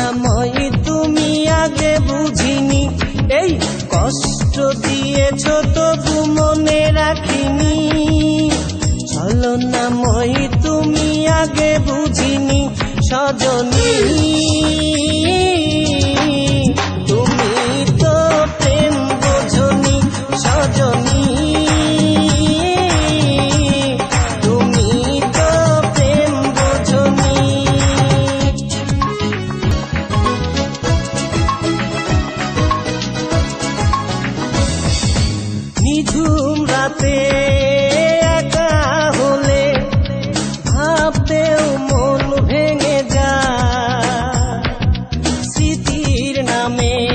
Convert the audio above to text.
ছলনাময়ী তুমি আগে বুঝিনি। এই কষ্ট দিয়েছ তবু মনে রাখিনি। ছলনাময়ী তুমি আগে বুঝিনি, সজনী। রাতে একা হলে ভাবতেও মন ভেঙে যায়। স্মৃতির নামে